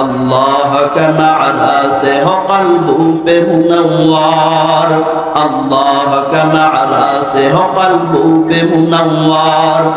अल्लाह का नारा से हो कल्बू पे मुनव्वार अल्लाह का नारा से हो कल्बू पे मुनव्वार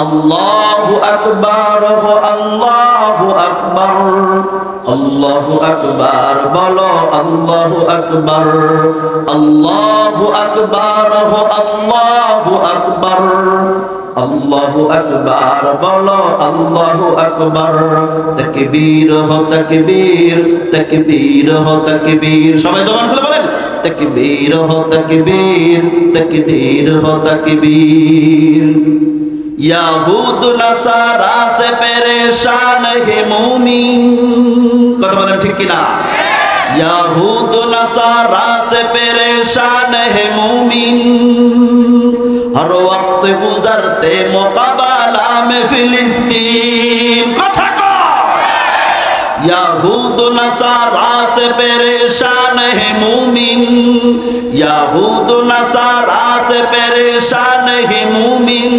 अल्लाह अकबर हो अल्लाह अकबर अल्लाह अकबर बोलो अल्लाह अकबर अल्लाह अकबर हो अल्लाह अकबर আল্লাহু আকবার, বলো আল্লাহু আকবার। তাকবীর হো তাকবীর তাকবীর হো তাকবীর। সবাই জবান খুলে বলেন, তাকবীর হো তাকবীর তাকবীর হো তাকবীর। ইয়াহুদ নাসারা সে পেরেশান হে মুমিন। কথা বলেন ঠিক কি ইয়াহুদ নাসারা সে পেরেশান হে মুমিন। আর পথ বুঝারতে মোকাবালা মে ফিলিস্তিন। কথা কুদ না সারা সে পেরেশান হে মুমিন। ইয়াহুদ না সারা সে পেরেশান হে মুমিন।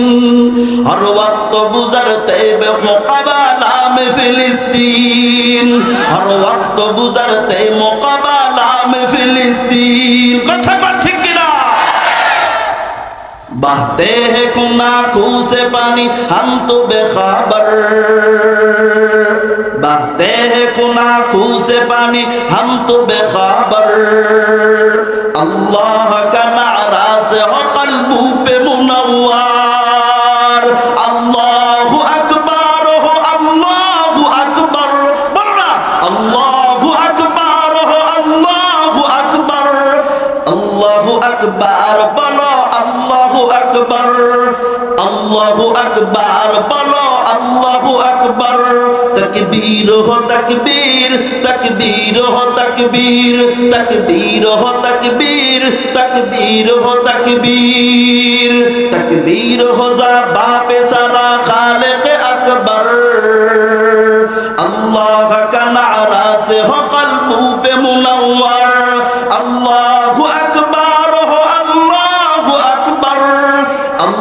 আর ওয়াক্ত বুঝারতে মোকাবালা মে ফিলিস্তিন। আর ওয়াক্ত বুঝারতে মোকাবালা মে ফিলিস্তিন। बहते हैं खुना खूह से पानी हम तो बेखबर बहते हैं खुना खूह से पानी हम तो बेखबर अल्लाह का नारा से हो कल्बू पे मुनव्वार अल्लाह अकबर हो अल्लाह अकबर बोलना अल्लाह अकबर हो अल्लाह अकबर अल्लाह अकबर बोलो আল্লাহু আকবার আল্লাহু আকবার, বলো আল্লাহু আকবার। তাকবীর হো তাকবীর তাকবীর হো তাকবীর তাকবীর হো তাকবীর তাকবীর হো তাকবীর তাকবীর হো যা বাপে সারা খালেক আকবার। আল্লাহ কা নারা হো কলবু পে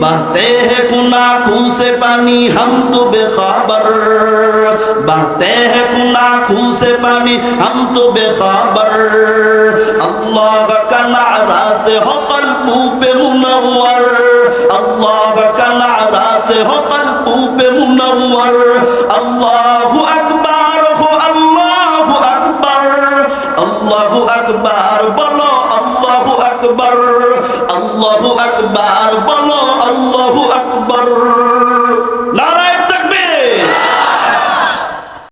बहते हैं खुना खूह से पानी हम तो बेखबर बहते हैं खुना खूह से पानी हम तो बेखबर अल्लाह का नारा से हो कल्बू पे मुनव्वर अल्लाह का नारा से हो कल्बू पे मुनव्वर अल्लाह अकबर हो अल्लाह अकबर अल्लाह अकबर बोलो আকবর। আল্লাহু আকবর বলো আল্লাহু আকবর।